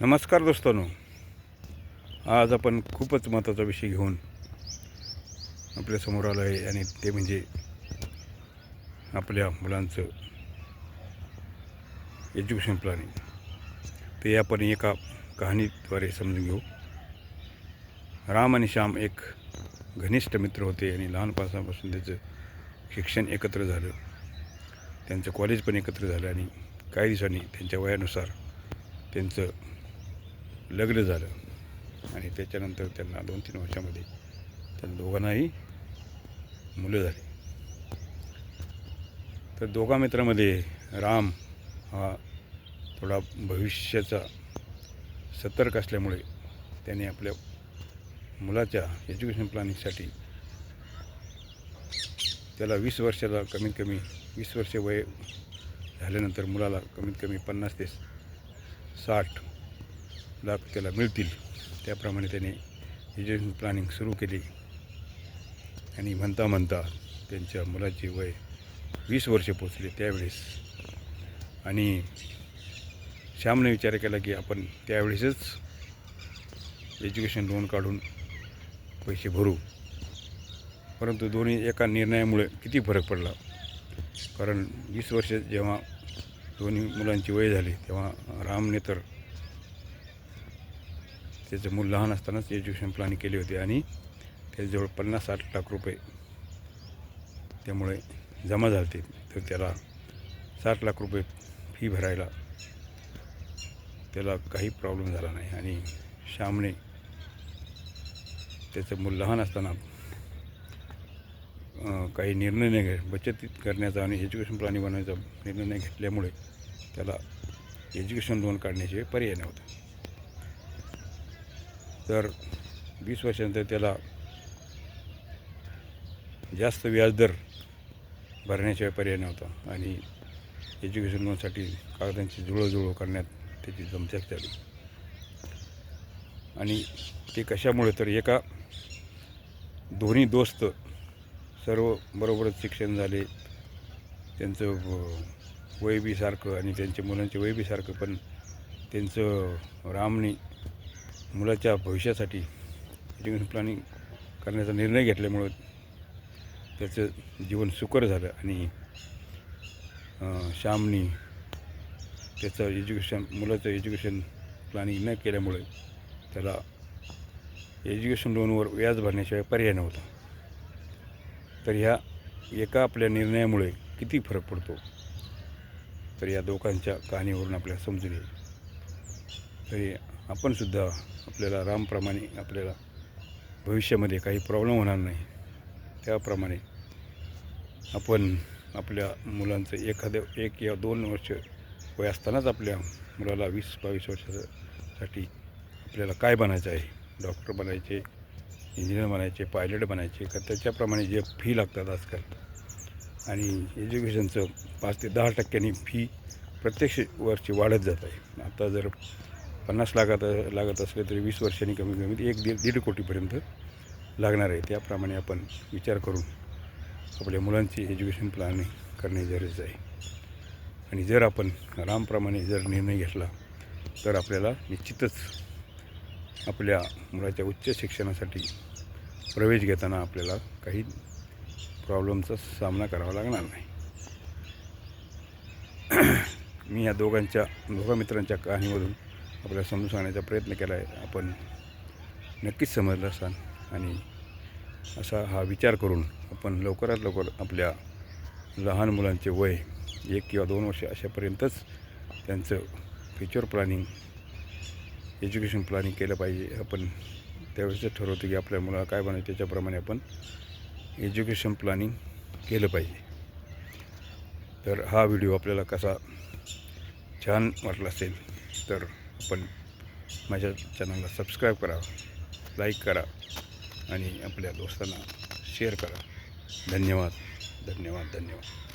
नमस्कार दोस्तांनो. आज आपण खूपच महत्त्वाचा विषय घेऊन आपल्यासमोर आलो आहे आणि ते म्हणजे आपल्या मुलांचं एज्युकेशन प्लॅनिंग ते आपण एका कहाणीद्वारे समजून घेऊ. राम आणि श्याम एक घनिष्ठ मित्र होते आणि लहानपणापासून त्याचं शिक्षण एकत्र झालं. त्यांचं कॉलेज पण एकत्र झालं आणि काही दिवसांनी त्यांच्या वयानुसार त्यांचं लग्न झालं. आणि त्याच्यानंतर त्यांना दोन तीन वर्षामध्ये त्या दोघांनाही मुलं झाली. तर दोघा मित्रामध्ये राम हा थोडा भविष्याचा सतर्क असल्यामुळे त्याने आपल्या मुलाच्या एज्युकेशन प्लॅनिंगसाठी त्याला वीस वर्षाला कमीत कमी वीस वर्ष वय झाल्यानंतर मुलाला कमीत कमी पन्नास ते साठ लाभ त्याला मिळतील. त्याप्रमाणे त्याने एज्युकेशन प्लॅनिंग सुरू केली. आणि म्हणता म्हणता त्यांच्या मुलाची वय वीस वर्षे पोचले त्यावेळेस. आणि श्यामने विचार केला की आपण त्यावेळेसच एज्युकेशन लोन काढून पैसे भरू. परंतु दोन्ही एका निर्णयामुळे किती फरक पडला? कारण वीस वर्ष जेव्हा दोन्ही मुलांची वय झाली तेव्हा रामने तर त्याचं मूल लहान असतानाच एज्युकेशन प्लॅनिंग केली होती आणि त्याच्याजवळ पन्नास साठ लाख रुपये त्यामुळे जमा झाले तर त्याला साठ लाख रुपये फी भरायला त्याला काही प्रॉब्लेम झाला नाही. आणि श्यामने त्याचं मूल लहान असताना काही निर्णय नाही घे बचत करण्याचा आणि एज्युकेशन प्लॅनिंग बनवायचा निर्णय घेतल्यामुळे त्याला एज्युकेशन लोन काढण्याशिवाय पर्याय नव्हता. तर वीस वर्षानंतर त्याला जास्त व्याजदर भरण्याशिवाय पर्याय नव्हता आणि एज्युकेशन लोनसाठी कागदांची जुळवजुळव करण्यात त्याची जमचक झाली. आणि ते कशामुळे तर एका दोन्ही दोस्त सर्व बरोबरच शिक्षण झाले. त्यांचं वय बी सारखं आणि त्यांच्या मुलांचे वय बी सारखं पण त्यांचं रामने मुलाच्या भविष्यासाठी एज्युकेशन प्लॅनिंग करण्याचा निर्णय घेतल्यामुळं त्याचं जीवन सुकर झालं आणि श्यामनी त्याचं एज्युकेशन मुलाचं एज्युकेशन प्लॅनिंग न केल्यामुळे त्याला एज्युकेशन लोनवर व्याज भरण्याशिवाय पर्याय नव्हता. तर ह्या एका आपल्या निर्णयामुळे किती फरक पडतो? तर या दोघांच्या कहाणीवरून आपल्याला समजून येईल. तरी आपणसुद्धा आपल्याला रामप्रमाणे आपल्याला भविष्यामध्ये काही प्रॉब्लेम होणार नाही. त्याप्रमाणे आपण आपल्या मुलांचं एखादं एक या दोन वर्ष वय असतानाच आपल्या मुलाला वीस बावीस वर्षासाठी आपल्याला काय बनायचं आहे? डॉक्टर बनायचे इंजिनियर बनायचे पायलट बनायचे का त्याच्याप्रमाणे जे फी लागतात आजकाल. आणि एज्युकेशनचं पाच ते दहा टक्क्यांनी फी प्रत्येक वर्षी वाढत जात आहे. आता जर पन्नास लाखात लागत असले तरी वीस वर्षांनी कमी कमी एक दीड दीड कोटीपर्यंत लागणार आहे. त्याप्रमाणे आपण विचार करून आपल्या मुलांची एज्युकेशन प्लॅनिंग करणे गरजेचं आहे. आणि जर आपण रामप्रमाणे जर निर्णय घेतला तर आपल्याला निश्चितच आपल्या मुलाच्या उच्च शिक्षणासाठी प्रवेश घेताना आपल्याला काही प्रॉब्लेमचा सामना करावा लागणार नाही. मी या दोघांच्या दोघा मित्रांच्या कहाणीमधून आपल्याला समजून सांगण्याचा प्रयत्न केला आहे आपण नक्कीच समजलं असाल. आणि असा हा विचार करून आपण लवकरात लवकर आपल्या लहान मुलांचे वय एक किंवा दोन वर्ष अशापर्यंतच त्यांचं फ्युचर प्लॅनिंग एज्युकेशन प्लॅनिंग केलं पाहिजे. आपण त्यावेळेसच ठरवतो की आपल्या मुलाला काय बनायचं त्याच्याप्रमाणे आपण एज्युकेशन प्लॅनिंग केलं पाहिजे. तर हा व्हिडिओ आपल्याला कसा छान वाटला असेल तर आपण माझ्या चॅनलला सबस्क्राईब करा लाईक करा आणि आपल्या दोस्तांना शेअर करा. धन्यवाद धन्यवाद धन्यवाद.